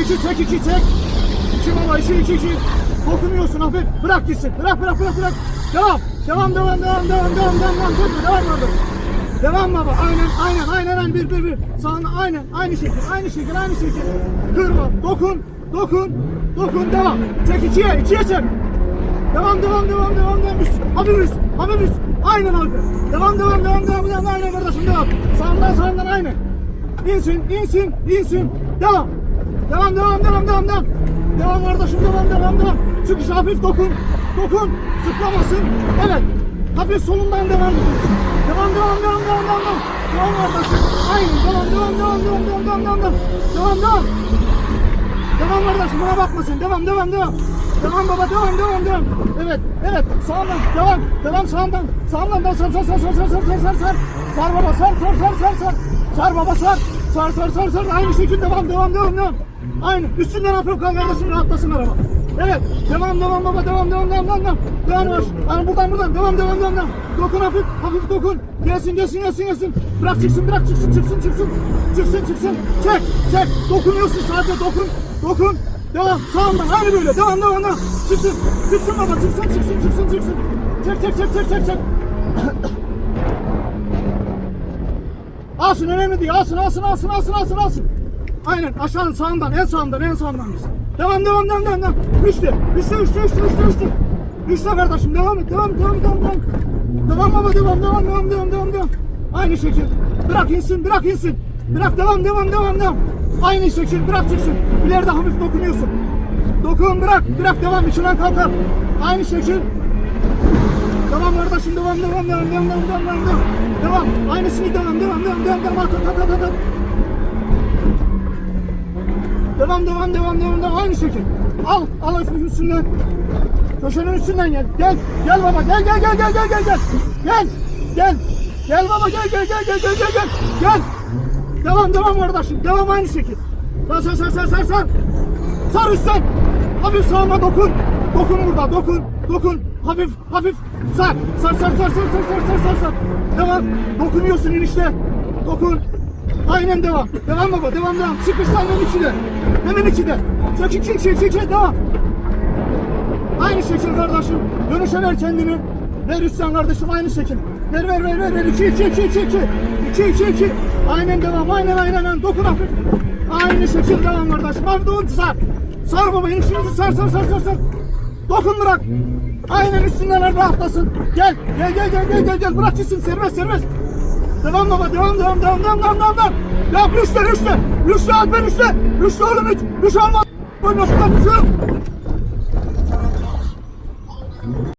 iki çek iki çek. İki baba iki iki iki. Dokunuyorsun hafif. Bırak gitsin. Bırak bırak bırak bırak. Devam. Devam devam devam devam devam devam devam. Dur devam orada. Devam baba. Aynen aynen aynen aynen bir bir bir. Sağına aynen aynı şekil aynı şekil aynı şekil. Kırma. Dokun. Dokun. Dokun devam. Çek ikiye ikiye çek. Devam devam devam devam devam. Üst. Hafif üst. Hafif üst. Aynen abi. Devam devam devam devam devam. Aynen kardeşim devam. Sağından sağından aynen. İnsin insin insin. Devam. Devam devam devam devam devam. Devam kardeşim devam devam devam. Çıkış hafif dokun. Dokun. Sıklamasın. Evet. Hafif solundan devam ediyorsun. Devam devam devam devam devam devam. Devam kardeşim. Aynen devam devam devam devam devam devam devam devam. Devam devam. Devam kardeşim buna bakma sen. Devam devam devam. Devam baba devam devam devam. Evet evet sağından devam. Devam sağından. Sağından da sar sar sar sar sar sar sar sar sar. Sar baba sar sar sar sar sar. Sar baba sar. Sar sar sar sar. Aynı şekilde devam devam devam devam. Aynı. Üstünden hafif kal kardeşim rahatlasın araba. Evet. Devam devam baba devam devam devam devam. Devam Devam yavaş. Yani buradan buradan devam devam devam devam. Dokun hafif hafif dokun. Gelsin gelsin gelsin gelsin. Bırak çıksın bırak çıksın çıksın çıksın. Çıksın çıksın. Çek çek. Dokunuyorsun sadece dokun. Dokun. Devam. Sağından aynı böyle. Devam devam devam. Çıksın. Çıksın baba çıksın çıksın çıksın çıksın. Çek çek çek çek çek çek. Alsın önemli değil. Alsın alsın alsın alsın alsın alsın. Aynen aşağı sağından en sağından en sağından gitsin. Devam devam devam devam devam. Üçte. Üçte üçte üçte üçte üçte. Üçte kardeşim devam et devam devam devam devam. Devam baba devam devam devam devam devam devam. Aynı şekil. Bırak insin bırak insin. Bırak devam devam devam devam. Aynı şekil bırak çıksın. İleride hafif dokunuyorsun. Dokun bırak bırak devam içinden kalkar. Aynı şekil. Devam orada şimdi devam devam devam devam devam devam devam. Devam. Aynısını devam devam devam devam devam. At, at, at, at, at. Devam devam devam devam devam. Aynı şekil. Al al üstünden. Köşenin üstünden gel. Gel. Gel baba gel gel gel gel gel gel gel. Gel. Gel. Gel baba gel gel gel gel gel gel gel. Gel. Devam devam kardeşim. Devam aynı şekil. Sar sar sar sar sar sar. Sar üstten. Hafif sağına dokun. Dokun burada dokun. Dokun. Hafif hafif. Sar. Sar sar sar sar sar sar sar sar sar. Devam. Dokunuyorsun inişte. Dokun. Aynen devam. Devam baba devam devam. Sıkıştı hemen içine. Hemen içine. Çekil çekil çekil çekil devam. Aynı şekil kardeşim. Dönüşe ver kendini. Ver üstten kardeşim aynı şekil. Ver ver ver ver ver. 2 2 2 2 2. 2 2 2. Aynen devam. Aynen aynen aynen. Dokun hafif. Aynı şekil devam kardeşim. Hafif dokun sar. Sar baba inişini sar sar sar sar sar. Dokun bırak. Aynen üstünden rahatlasın. Gel gel gel gel gel gel gel. Bırak gitsin serbest serbest. Devam baba devam devam devam devam devam devam. Yap üstte üstte. Üstte Alper üstte. Üstte oğlum üç. Üç alma. Bu nokta düşün.